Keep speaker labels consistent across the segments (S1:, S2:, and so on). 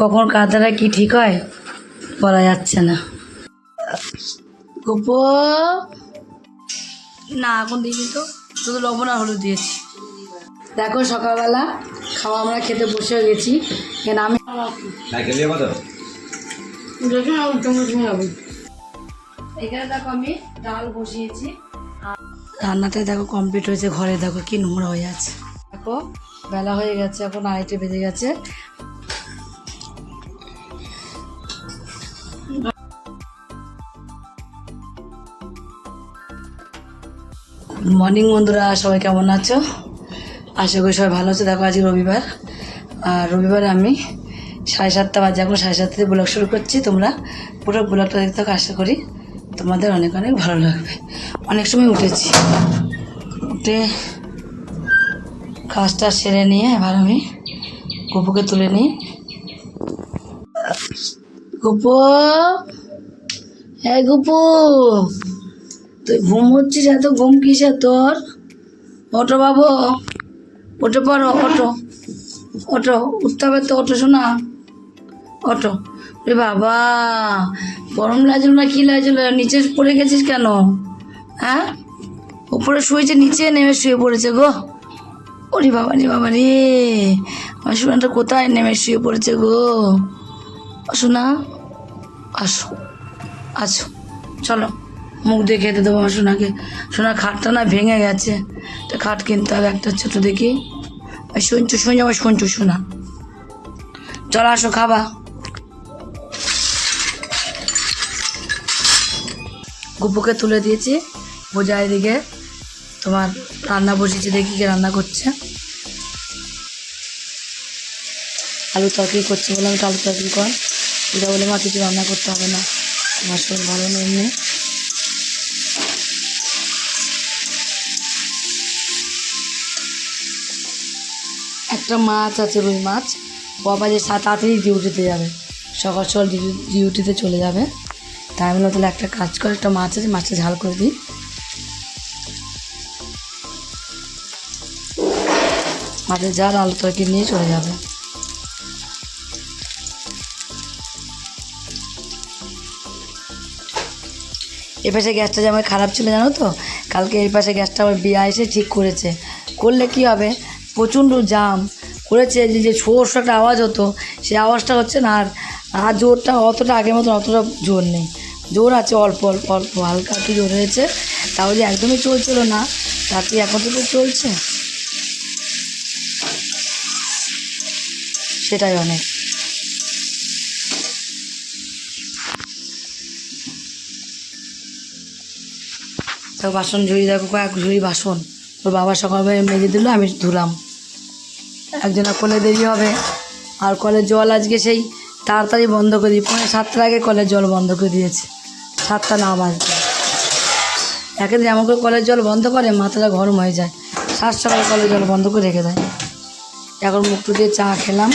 S1: কখন দ্বারা কি ঠিক হয়? বলা যাচ্ছে না। গোপ? না এখন দিইনি তো। শুধু লবণ আর হলুদ দিয়েছি। দেখো সকালবেলা খাওয়া আমরা খেতে বসে গেছি। কেন আমি এখানে দেখো আমি ডাল বসিয়েছি। আর রান্নাটা দেখো কমপ্লিট হয়েছে ঘরে। দেখো কি নোংরা হয়ে আছে। দেখো বেলা হয়ে গেছে এখন আড়াইটে বেজে গেছে। গুড মর্নিং বন্ধুরা, সবাই কেমন আছো? আশা করি সবাই ভালো আছে। দেখো, আজকে রবিবার। আর রবিবারে আমি সাড়ে সাতটা বাজে, এখন সাড়ে সাতটাতে ব্লগ শুরু করছি। তোমরা পুরো ব্লগটা দেখতে থাকো, আশা করি তোমাদের অনেক অনেক ভালো লাগবে। অনেক সময় উঠেছি। উঠে কাজটা সেরে নিয়ে এবার আমি গপুকে তুলে নিই। গপু! হ্যাঁ গপু! তুই ঘুম হচ্ছিস এত? ঘুম কিসে তোর? ওটো বাবু। উঠে পড়ো অটো অটো উঠতে হবে তো অটো শোনা। অটো রে বাবা, গরম লাগছিল না? কী লাগছিল? নিচে পড়ে গেছিস কেন? হ্যাঁ? ওপরে শুয়েছে, নিচে নেমে শুয়ে পড়েছে গো। ওরে বাবা রে বাবা রে। আমার সোনাটা কোথায় নেমে শুয়ে পড়েছে গো? শোনা আসো। আসো। চলো। মুখ দিয়ে খেতে দেবো। আমার সোনাকে, সোনার খাটটা না ভেঙে গেছে। তো খাট কিনতে হবে একটা ছোটো দেখি। ওই শুনছো, শুনে যাব, শুনছো সোনা চলো আসো, খাবা। গুপুকে তুলে দিয়েছি। বোঝা এদিকে তোমার রান্না বসিয়েছি, দেখি কে রান্না করছে। আলু তরকারি করছে বলে আমি আলু তরকারি কর। এটা বলে মা কিছু রান্না করতে হবে না। আমার শরীর ভালো নেই একটা মাছ আছে রুই মাছ। বাবা যে তাড়াতাড়ি ডিউটিতে যাবে। সকাল সকাল ডিউ- ডিউটিতে চলে যাবে। তাই বললাম, তাহলে একটা কাজ করে একটা মাছ আছে মাছটা ঝাল করে দিই। মাছের ঝাল আলু তরকারি নিয়ে চলে যাবে। এ পাশে গ্যাসটা যে আমার খারাপ ছিল জানো তো? কালকে এই পাশে গ্যাসটা আমার বিয়া এসে ঠিক করেছে। করলে কি হবে? প্রচণ্ড জাম করেছে, যে যে ছোট্ট একটা আওয়াজ হতো সেই আওয়াজটা হচ্ছে না, আর আর জোরটা অতটা আগের মতন অতটা জোর নেই। জোর আছে, অল্প অল্প অল্প, হালকা একটু জোর হয়েছে, তাহলে একদমই চলছিল না। তাতে এখন তো চলছে। সেটাই অনেক। তো বাসন ঝুড়ি, দেখো, কয়েক ঝুড়ি বাসন। ওর বাবা সকালবেলা মেজে দিল, আমি ধুলাম। একজনের কলে দেরি হবে। আর কলের জল আজকে সেই তাড়াতাড়ি বন্ধ করে দিই পৌনে সাতটার আগে কলের জল বন্ধ করে দিয়েছে। সাতটা না বাজতে। একেদিন এমন করে কলের জল বন্ধ করে, মাথাটা গরম হয়ে যায়। সাত সকালে কলের জল বন্ধ করে রেখে দেয়। এখন মুখটু দিয়ে চা খেলাম।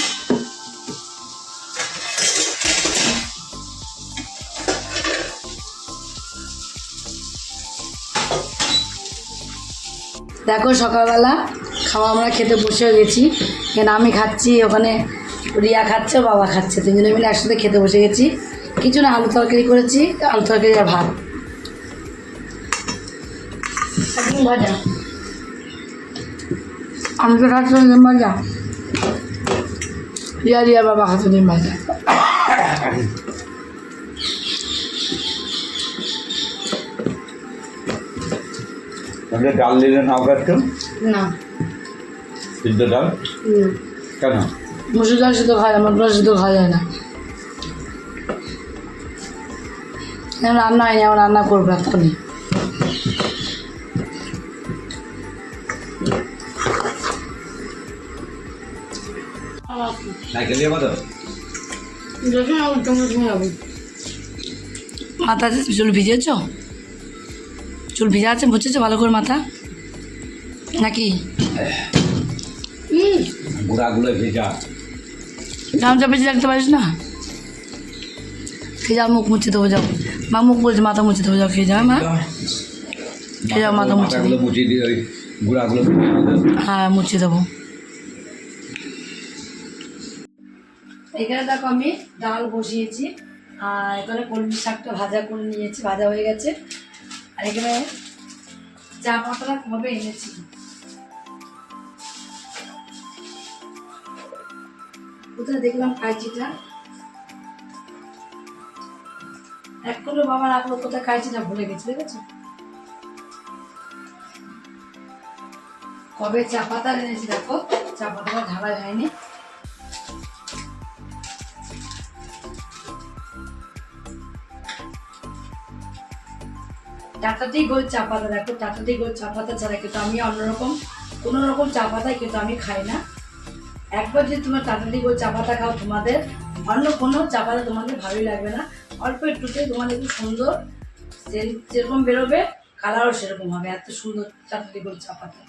S1: দেখো সকালবেলা খাওয়া আমরা খেতে বসে গেছি। কেন আমি খাচ্ছি ওখানে রিয়া খাচ্ছে বাবা খাচ্ছে। তিনজনে মিলে একসাথে খেতে বসে গেছি। কিছু না আলু তরকারি করেছি আলু তরকারি আর ভাত। ভাজা। আমি তো খাচ্ছি ডিম ভাজা। রিয়া রিয়া বাবা খাচ্ছে ডিম ভাজা।
S2: ডাল দিলে নাও
S1: না।
S2: সিদ্ধ ডাল? কেন?
S1: মুসুর ডাল শুধু খায় আমার ডাল শুধু খাওয়া যায় না। এখন রান্না হয়নি আমার রান্না করব এক্ষুনি। মাথা চুল ভিজেছ? চুল ভিজা আছে বুঝেছ ভালো করে মাথা? নাকি?
S2: গুঁড়াগুলো ভেজা।
S1: গামছা বেঁচে রাখতে পারিস না? খেয়ে যাও মুখ মুছে দেবো যাও মা মুখ বলছে মাথা মুছে দেবো যাও খেয়ে যাও মা। খেয়ে যাও মাথা মুছে
S2: মুছিয়ে দিয়ে ওই গুঁড়াগুলো
S1: হ্যাঁ মুছে দেবো। এখানে দেখো আমি ডাল বসিয়েছি আর এখানে কলমি শাকটা ভাজা করে নিয়েছি ভাজা হয়ে গেছে। আর এখানে চা পাতাটা কবে এনেছি? কোথায় দেখলাম কাঁচিটা এক করে বাবা রাখল, কোথায় কাঁচিটা ভুলে গেছে, দেখেছ? কবে চা পাতা এনেছি দেখো, চা পাতাটা ঢালাই হয়নি। টাটাতেই গোল চা পাতা দেখো টাটাতেই গোল চা পাতা ছাড়া কিন্তু আমি অন্যরকম কোনো রকম চা পাতাই কিন্তু আমি খাই না। একবার যদি তোমার টাটাটি গোল চা পাতা খাও তোমাদের, অন্য কোনো চা পাতা তোমাদের ভালোই লাগবে না। অল্প একটুতে তোমাদের খুব সুন্দর যেরকম বেরোবে কালারও সেরকম হবে, এত সুন্দর টাটাটি গোল চা পাতা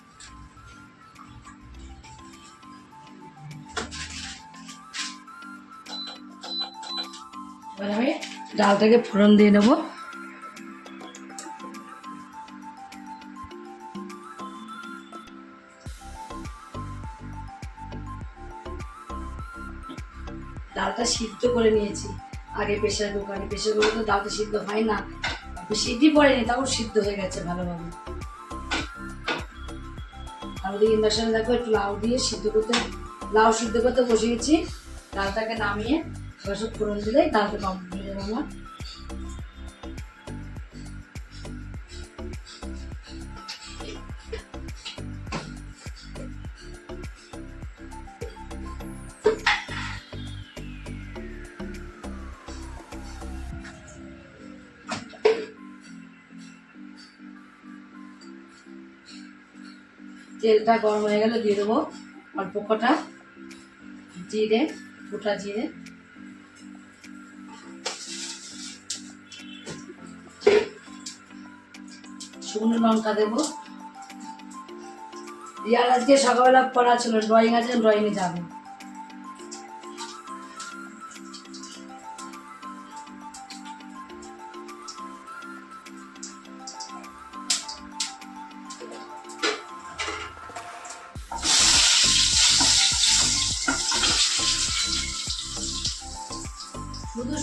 S1: আমি ডালটাকে ফোড়ন দিয়ে নেব। ডালটা সিদ্ধ করে নিয়েছি। আগে প্রেশার কুকারে প্রেশার কুকারে তো ডালটা সিদ্ধ হয় না। সিদ্ধি পড়েনি তাও সিদ্ধ হয়ে গেছে ভালোভাবে। আর ওদিকে ইন্ডাকশনে দেখো, একটু লাউ দিয়ে সিদ্ধ করতে, লাউ সিদ্ধ করতে বসিয়েছি। ডালটাকে নামিয়ে সব ফোড়ন দিলেই ডালটা কমপ্লিট হয়ে আমার। তেলটা গরম হয়ে গেলে দিয়ে দেবো অল্প কটা জিরে, গোটা জিরে। শুকনো লঙ্কা দেবো। রিয়ার আজকে সকালবেলা পড়া ছিল ড্রয়িং আছে ড্রয়িংয়ে যাবে।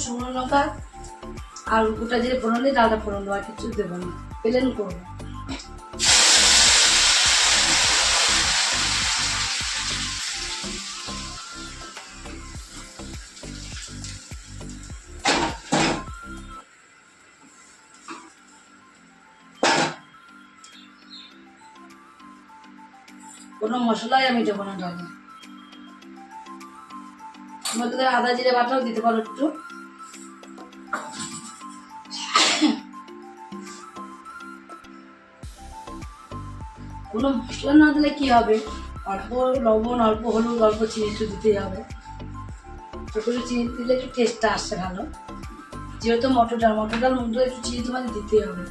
S1: শুকনো লঙ্কা আর গোটা জিরে ফোড়ন দিয়ে ডালটা ফোড়ন দেবো, আর কিছু দেবো না। প্লেন করব। কোনো মশলাই আমি দেবো না ডালে মধ্যে আদা জিরে বাটাও দিতে পারো একটু। কোনো মশলা না দিলে কি হবে? অল্প লবণ, অল্প হলুদ, অল্প চিনি একটু দিতেই হবে। একটু চিনি দিলে একটু টেস্টটা আসছে ভালো। যেহেতু মটর ডাল মটর ডাল মধ্যে একটু চিনি তোমাদের দিতেই হবে।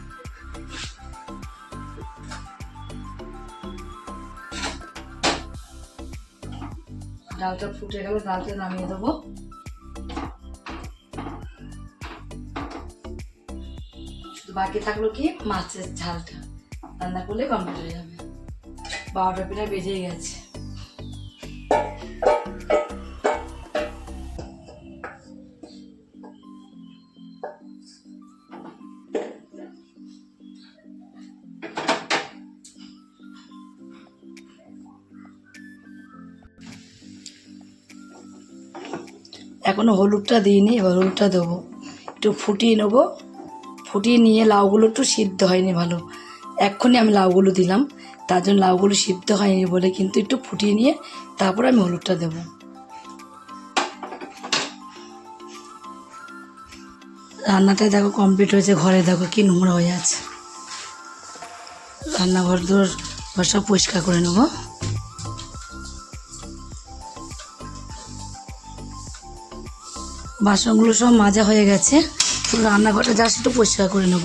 S1: ডালটা ফুটে গেলে, ডালটা নামিয়ে দেবো। বাকি থাকল কি? মাছের ঝালটা। রান্না করলে কমপ্লিট হয়ে যাবে। বারোটা পিঠা বেজেই গেছে। এখনও হলুদটা দিইনি, এবার হলুদটা দেবো। একটু ফুটিয়ে নেব। ফুটিয়ে নিয়ে লাউগুলো একটু সিদ্ধ হয়নি ভালো। এক্ষুনি আমি লাউগুলো দিলাম। তার জন্য লাউগুলো সিদ্ধ হয়নি বলে কিন্তু একটু ফুটিয়ে নিয়ে তারপর আমি হলুদটা দেবো। রান্নাটা দেখো কমপ্লিট হয়েছে, ঘরে দেখো কি নোংরা হয়ে আছে। রান্নাঘর ঘর সব পরিষ্কার করে নেব। বাসনগুলো সব মাজা হয়ে গেছে শুধু রান্নাঘরটা জাস্ট একটু পরিষ্কার করে নেব।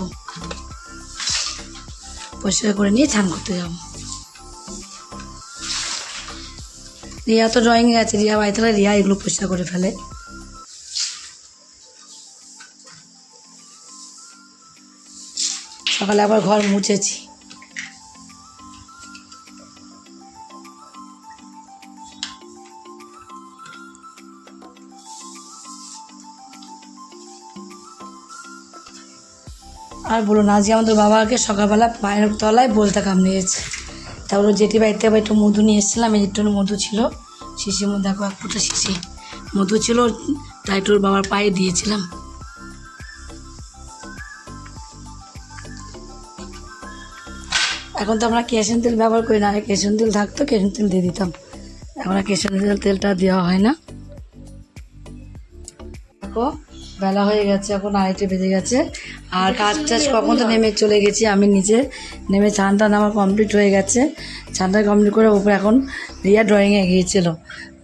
S1: পরিষ্কার করে নিয়ে স্নান করতে যাব। রিয়া তো ড্রয়িংয়ে আছে। রিয়া বাড়ি রিয়া এগুলো পরিষ্কার করে ফেলে। সকালে আবার ঘর মুছেছি। আর বলুন আজকে আমাদের বাবাকে সকালবেলা পায়ের তলায় বলতে কামড়িয়েছে। তারপরে জেঠি বাড়িতে আবার একটু মধু নিয়ে এসেছিলাম, এই একটু মধু ছিল। শিশির মধ্যে দেখো এক ফুটা শিশি মধু ছিল, তাই একটু বাবার পায়ে দিয়েছিলাম। এখন তো আমরা কেশন তেল ব্যবহার করি না কেশন তেল থাকতো, কেশন তেল দিয়ে দিতাম। এখন কেশন তেল তেলটা দেওয়া হয় না। দেখো বেলা হয়ে গেছে এখন আড়াইটে বেজে গেছে। আর কাজ টাজ কখন তো নেমে চলে গেছি আমি নিচে নেমে চান টান আমার কমপ্লিট হয়ে গেছে। চানটা কমপ্লিট করে উপরে এখন রিয়া ড্রয়িংয়ে গিয়েছিল।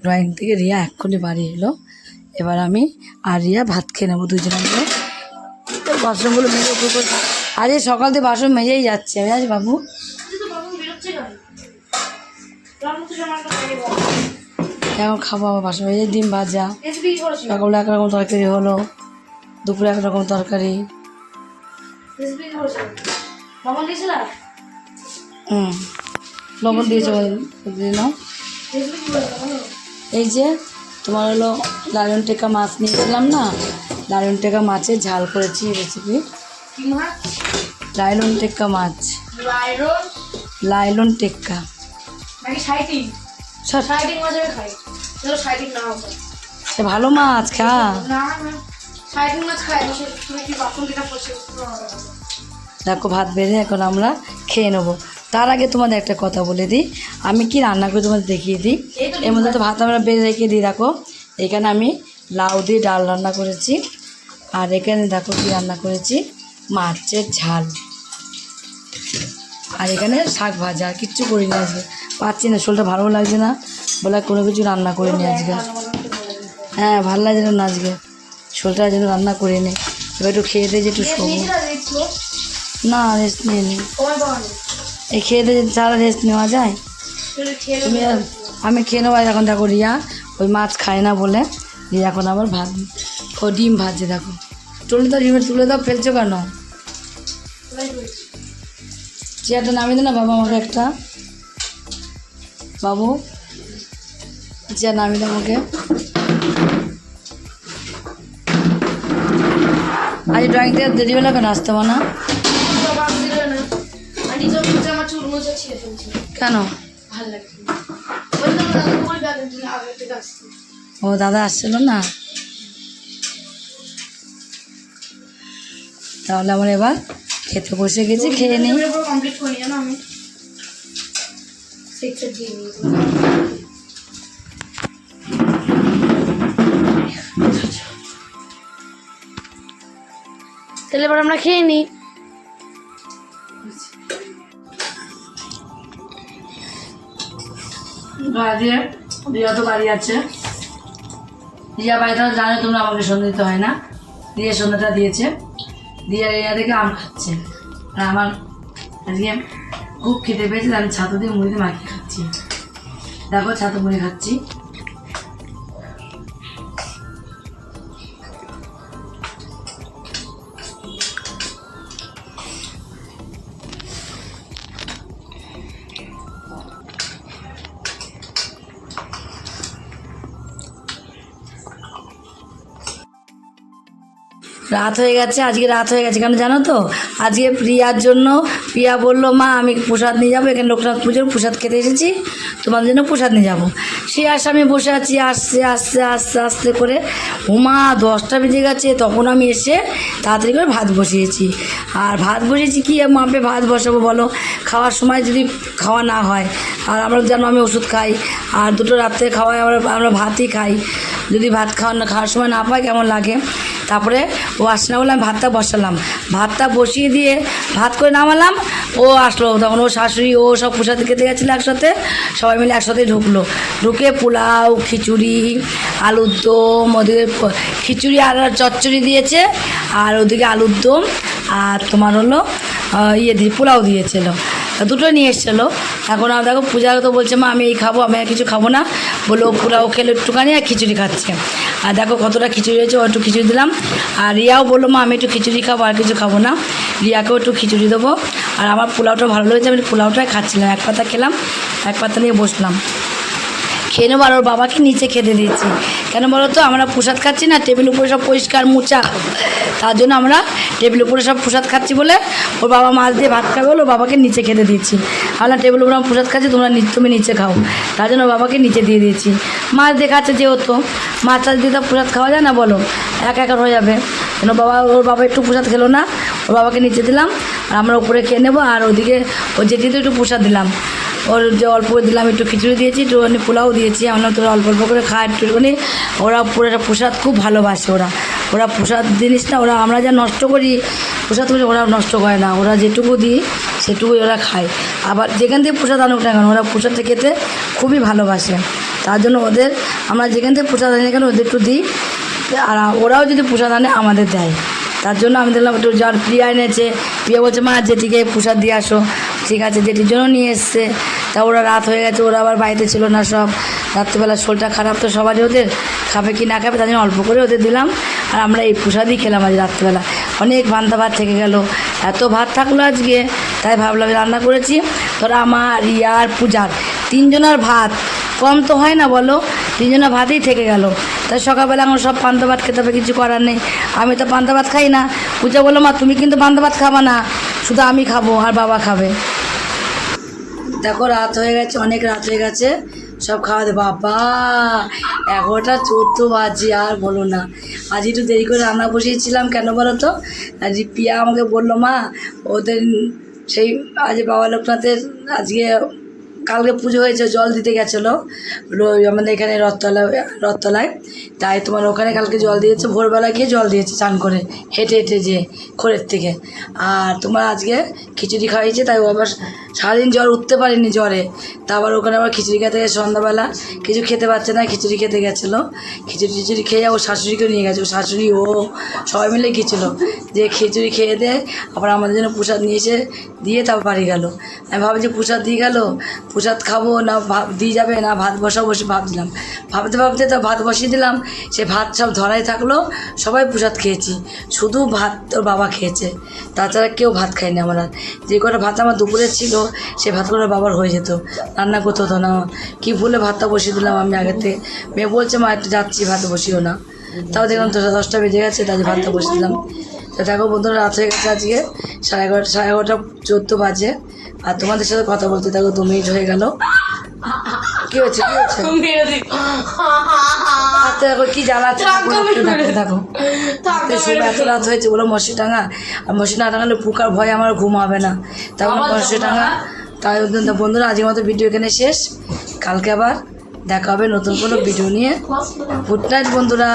S1: ড্রয়িং থেকে রিয়া এক্ষুনি বাড়ি এলো। এবার আমি আর রিয়া ভাত খেয়ে নেব দুজনে মিলে। বাসনগুলো মেজে উপর করে আরে সকাল থেকে বাসন মেজেই যাচ্ছে। আমি আজ বাবু। এখন খাব? আবার বাসন মেজে ডিম ভাজা সকালে একরকম তরকারি হলো। দুপুরে একরকম তরকারি। হুম। লবণ দিয়েছে নাও। এই যে তোমার হলো লায়ন টেকা মাছ নিয়েছিলাম না? লায়ন টেকা মাছের ঝাল করেছি রেসিপি লাইলন টেক্কা মাছ। লাইলন? টেক্কা। সে ভালো মাছ খা। দেখো ভাত বেড়ে এখন আমরা খেয়ে নেব। তার আগে তোমাদের একটা কথা বলে দিই। আমি কি রান্না করে তোমাদের দেখিয়ে দিই? এর মধ্যে তো ভাত আমরা বেড়ে রেখে দিই দেখো। এখানে আমি লাউ দিয়ে ডাল রান্না করেছি। আর এখানে দেখো কি রান্না করেছি। মাছের ঝাল। আর এখানে শাক ভাজা কিচ্ছু করিনি আজকে। পাচ্ছি না শোলটা ভালো লাগছে না। বলে কোনো কিছু রান্না করিনি আজকে। হ্যাঁ ভালো লাগছে না আজকে। শরীরটা যেন রান্না করে নে। এবার একটু খেয়ে দিয়ে একটু শোবো। না রেস্ট নিয়ে নি। এই খেয়ে দিয়ে সারা রেস্ট নেওয়া যায় তুমি আমি খেয়ে নেব এখন দেখো রিয়া ওই মাছ খায় না বলে। রিয়া এখন আবার ভাত ও ডিম ভাজছে দেখো। তুলে দাও ডিমের তুলে দাও ফেলছো কেন? চেয়ারটা নামিয়ে দে না বাবা আমাকে একটা। বাবু চেয়ার নামিয়ে দাও আমাকে। আজ ড্রয়িং থেকে দেরি হলো কেন? আসতে না? কেন? ও দাদা আসছিল না? তাহলে আমরা এবার খেতে বসে গেছি খেয়ে নিই
S3: কমপ্লিট করি জানো আমি। তাহলে এবার আমরা খেয়ে নিই।
S1: বাড়ি রিয়া তো বাড়ি আছে। রিয়া বাড়িতে জানো তোমরা আমাকে সন্ধ্যে দিতে হয় না। রিয়া সন্ধ্যাটা দিয়েছে। রিয়া রিয়া থেকে আম খাচ্ছে। আর আমার আজকে খুব খেতে পেয়েছে আমি ছাতু দিয়ে মুড়িতে মাখিয়ে খাচ্ছি। দেখো, ছাতু মুড়ি খাচ্ছি। রাত হয়ে গেছে, আজকে রাত হয়ে গেছে। কেন জানো তো? আজকে প্রিয়ার জন্য প্রিয়া বলল, মা, আমি প্রসাদ নিয়ে যাব, এখানে লোকনাথ পুজোর প্রসাদ খেতে এসেছি তোমাদের জন্য প্রসাদ নিয়ে যাব। সে আসে, আমি বসে আছি, আসছে আসছে আসতে আস্তে করে, উমা, দশটা বেজে গেছে, তখন আমি এসে তাড়াতাড়ি করে ভাত বসিয়েছি। আর ভাত বসিয়েছি কি মাপে ভাত বসাবো, বলো। খাওয়ার সময় যদি খাওয়া না হয়, আর আমরা জানো আমি ওষুধ খাই, আর দুটো রাত্রে খাওয়াই আমরা আমরা ভাতই খাই। যদি ভাত খাওয়া খাওয়ার সময় না পাই, কেমন লাগে? তারপরে ও আসলে বলে আমি ভাতটা বসালাম। ভাতটা বসিয়ে দিয়ে ভাত করে নামালাম। ও আসলো, তখন ও শাশুড়ি, ও সব প্রসাদ খেতে গেছিল একসাথে। সবাই মিলে একসাথে ঢুকলো। ঢুকে পোলাও, খিচুড়ি, আলুর দম, ওদিকে খিচুড়ি আর চচ্চড়ি দিয়েছে। আর ওদিকে আলুর দম আর তোমার হলো ইয়ে দিয়ে পোলাও দিয়েছিল। দুটো নিয়ে এসেছিল। এখন আর দেখো পূজা তো বলছে, মা, আমি এই খাব, আমি আর কিছু খাব না। বলে ও পোলাও খেলে একটুখানি আর খিচুড়ি খাচ্ছে। আর দেখো কতটা খিচুড়ি হয়েছে, ও একটু খিচুড়ি দিলাম। আর রিয়াও বলল, মা, আমি একটু খিচুড়ি খাব, আর কিছু খাব না। রিয়াকেও একটু খিচুড়ি দেবো। আর আমার পোলাওটা ভালো লেগেছে আমি পোলাওটাই খাচ্ছিলাম। এক পাতা খেলাম, এক পাতা নিয়ে বসলাম। খেয়ে নেব আর ওর বাবাকে নিচে খেতে দিয়েছি কেন বলো তো? আমরা প্রসাদ খাচ্ছি না, টেবিল উপরে সব পরিষ্কার মোচা তার জন্য আমরা টেবিল উপরে সব প্রসাদ খাচ্ছি বলে ওর বাবা মাছ দিয়ে ভাত খাবে বলে ওর বাবাকে নিচে খেতে দিচ্ছি। আমরা টেবিল উপরে আমরা প্রসাদ খাচ্ছি, তোমরা তুমি নিচে খাও। তার জন্য ওর বাবাকে নিচে দিয়ে দিয়েছি মাছ দিয়ে খাচ্ছে যেহেতু। মাছ টাছ দিয়ে তো প্রসাদ খাওয়া যায় না বলো? এক এক হয়ে যাবে। কেন বাবা, ওর বাবা একটু প্রসাদ খেলো না? ওর বাবাকে নিচে দিলাম আর আমরা উপরে খেয়ে নেব আর ওদিকে ও যেতে একটু প্রসাদ দিলাম। ওর যে অল্প দিলাম, একটু খিচুড়ি দিয়েছি একটুখানি পোলাও দিয়েছি। আমরা তোরা অল্প অল্প করে খায় একটুখানি। ওরা পুরো একটা প্রসাদ খুব ভালোবাসে ওরা। ওরা প্রসাদ জিনিসটা, ওরা আমরা যা নষ্ট করি, প্রসাদ করি ওরা নষ্ট করে না। ওরা যেটুকু দিই, সেটুকুই ওরা খায়। আবার যেখান থেকে প্রসাদ আনুক না কেন, ওরা প্রসাদটা খেতে খুবই ভালোবাসে। তার জন্য ওদের, আমরা যেখান থেকে প্রসাদ আনি কেন ওদের একটু দিই। আর ওরাও যদি প্রসাদ আনে, আমাদের দেয়। তার জন্য আমি দেখলাম, একটু যার প্রিয়া এনেছে, প্রিয়া বলছে, মা জেঠিকে প্রসাদ দিয়ে আসো। ঠিক আছে, জেঠির জন্য নিয়ে এসছে। তা ওরা রাত হয়ে গেছে, ওরা আবার বাড়িতে ছিল না সব। রাত্রিবেলা শরীরটা খারাপ তো সবারই, ওদের খাবে কি না খাবে জন্য অল্প করে ওদের দিলাম। আর আমরা এই প্রসাদই খেলাম আজ রাত্রিবেলা। অনেক ভান্তা ভাত থেকে গেল। এত ভাত থাকল আজকে, তাই ভাবলাম রান্না করেছি। ধর আমার রিয়ার পূজার তিনজনের ভাত। কম তো হয় না বলো তিনজনের ভাতই থেকে গেল। তাই সকালবেলা এখন সব পান্তা ভাত খেতে হবে, কিছু করার নেই। আমি তো পান্তা ভাত খাই না। পূজা বলল, মা, তুমি কিন্তু পান্তা ভাত খাবা না। শুধু আমি খাব, আর বাবা খাবে। দেখো রাত হয়ে গেছে, অনেক রাত হয়ে গেছে। সব খাওয়া দে বাবা, এগারোটা চোদ্দ বাজে, আর বলো না। আজ একটু দেরি করে রান্না বসিয়েছিলাম, কেন বলো তো? আজ পিয়া আমাকে বলল, মা, ওদের সেই, আজ বাবা লোকনাথের আজকে কালকে পুজো হয়েছে, জল দিতে গেছিল। আমাদের এখানে রথতলা, রথতলায়। তাই তোমার ওখানে কালকে জল দিয়েছে ভোরবেলা গিয়ে জল দিয়েছে চান করে, হেঁটে হেঁটে যেয়ে খোরের থেকে। আর তোমার আজকে খিচুড়ি খাইয়েছে, তাই ও আবার সারাদিন জ্বর উঠতে পারেনি জ্বরে। তা আবার ওখানে আবার খিচুড়ি খেতে গেছে সন্ধ্যাবেলা। কিছু খেতে পারছে না, খিচুড়ি খেতে গেছিল। খিচুড়ি টিচুড়ি খেয়ে ও শাশুড়িকে নিয়ে গেছে। ও শাশুড়ি, ও সবাই মিলে গেছিল। যে খিচুড়ি খেয়ে দে আবার আমাদের জন্য প্রসাদ নিয়েছে দিয়ে তারপর বাড়ি গেলো। আমি ভাবছি প্রসাদ দিয়ে গেল প্রসাদ খাব না ভাত, দিয়ে যাবে না ভাত বসাবো বসে ভাবছিলাম ভাবতে ভাবতে তো ভাত বসিয়ে দিলাম, সে ভাত সব ধরাই থাকল, সবাই প্রসাদ খেয়েছি। শুধু ভাত তোর বাবা খেয়েছে, তাছাড়া কেউ ভাত খায়নি আমার আর। যে কটা ভাত আমার দুপুরে ছিল, সে ভাতগুলো বাবার হয়ে যেত। রান্না করতে হতো না। কী ভুলে ভাতটা বসিয়ে দিলাম আমি আগের থেকে। মেয়ে বলছে, মা, একটু যাচ্ছি, ভাত বসিও না। তাও দেখলাম তো দশটা বেজে গেছে, তাই ভাতটা বসিয়ে দিলাম। তো দেখো বন্ধুরা, রাত হয়ে গেছে আজকে, সাড়ে এগারোটা সাড়ে এগারোটা চোদ্দ বাজে। আর তোমাদের সাথে কথা বলতে থাকো তুমি হয়ে গেল। কি হচ্ছে কি হচ্ছে হাতে দেখো কি জ্বালাচ্ছে দেখো দেখো। শুনে এত রাত হয়েছে বলো মশি টাঙা। আর মশি না টাঙালে পোকার ভয় আমার ঘুম হবে না। তখন মশি টাঙা। তাই বন্ধুরা আজকের মতো ভিডিও এখানে শেষ। কালকে আবার দেখা হবে নতুন কোনো ভিডিও নিয়ে। গুড নাইট বন্ধুরা।